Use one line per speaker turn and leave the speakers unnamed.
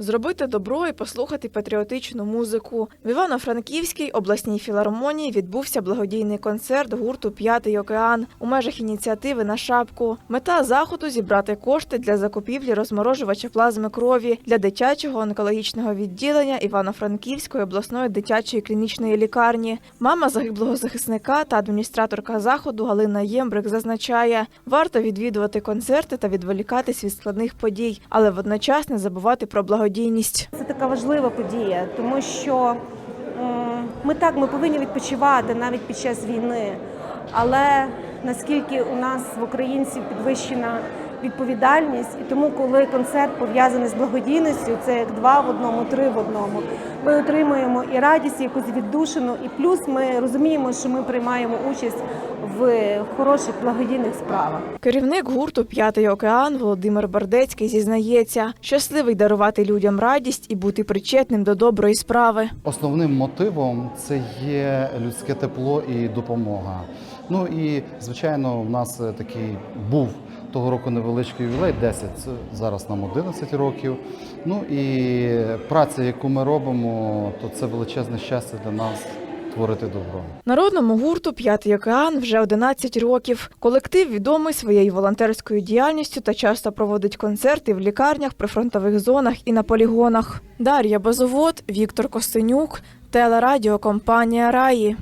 Зробити добро і послухати патріотичну музику. В Івано-Франківській обласній філармонії відбувся благодійний концерт гурту П'ятий океан у межах ініціативи на шапку. Мета заходу зібрати кошти для закупівлі розморожувача плазми крові для дитячого онкологічного відділення Івано-Франківської обласної дитячої клінічної лікарні. Мама загиблого захисника та адміністраторка заходу Галина Ємбрик зазначає, варто відвідувати концерти та відволікатись від складних подій, але водночас не забувати про благодійність.
Це така важлива подія, тому що ми так ми повинні відпочивати навіть під час війни. Але наскільки у нас в українців підвищена відповідальність, і тому, коли концерт пов'язаний з благодійністю, це як два в одному, три в одному. Ми отримуємо і радість, і якусь віддушину, і плюс ми розуміємо, що ми приймаємо участь в хороших благодійних справах.
Керівник гурту П'ятий океан Володимир Бардецький зізнається, щасливий дарувати людям радість і бути причетним до доброї справи.
Основним мотивом це є людське тепло і допомога. Ну і звичайно, в нас такий був того року невеличкий ювілей, 10, зараз нам 11 років. Ну і праця, яку ми робимо, то це величезне щастя для нас творити добро.
Народному гурту П'ятий океан вже 11 років. Колектив відомий своєю волонтерською діяльністю та часто проводить концерти в лікарнях, прифронтових зонах і на полігонах. Дар'я Базовод, Віктор Костенюк, телерадіокомпанія Раї.